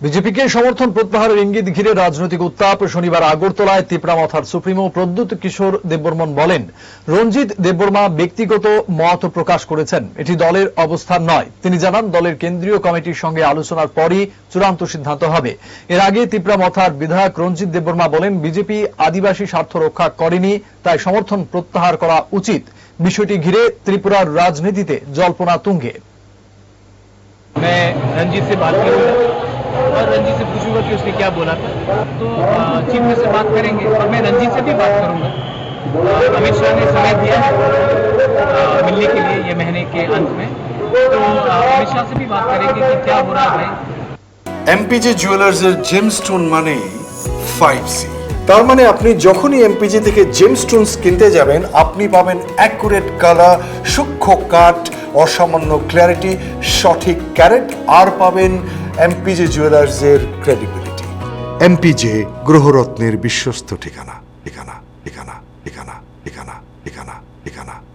বিজেপিকে সমর্থন প্রত্যাহারের ইঙ্গিত ঘিরে রাজনৈতিক উত্তাপ শনিবার আগরতলায় তিপ্রামথার সুপ্রিমো প্রদ্যুৎ কিশোর দেববর্মন বলেন রঞ্জিত দেববর্মা ব্যক্তিগত মত প্রকাশ করেছেন এটি দলের অবস্থান নয় তিনি জানান দলের কেন্দ্রীয় কমিটির সঙ্গে আলোচনার পরই চূড়ান্ত সিদ্ধান্ত হবে এর আগে তিপ্রামথার বিধায়ক রঞ্জিত দেববর্মা বলেন বিজেপি আদিবাসী স্বার্থ রক্ষা করেনি তাই সমর্থন প্রত্যাহার করা উচিত বিষয়টি ঘিরে ত্রিপুরার রাজনীতিতে জল্পনা তুঙ্গে मैं रंजीत से बात करूंगा और रंजीत से पूछूंगा कि उसने क्या बोला था तो अ, चीफ मिनिस्टर से बात करेंगे और मैं रंजीत से भी बात करूंगा अ, अमित शाह ने समय दिया है अ, मिलने के लिए ये महीने के अंत में तो अ, अमित शाह से भी बात करेंगे कि क्या हो रहा है এমপিজে জুয়েলার্সের জেমস্টোন মানে ফাইভ সি তার মানে আপনি যখনই এমপিজে থেকে জেমস্টোনস কিনতে যাবেন আপনি পাবেন অ্যাকুরেট কালার সূক্ষ্ম কাট অসামান্য ক্ল্যারিটি সঠিক ক্যারেট আর পাবেন এমপিজে জুয়েলার্সের ক্রেডিবিলিটি এমপিজে গ্রহরত্নের বিশ্বস্ত ঠিকানা ঠিকানা ঠিকানা ঠিকানা ঠিকানা ঠিকানা ঠিকানা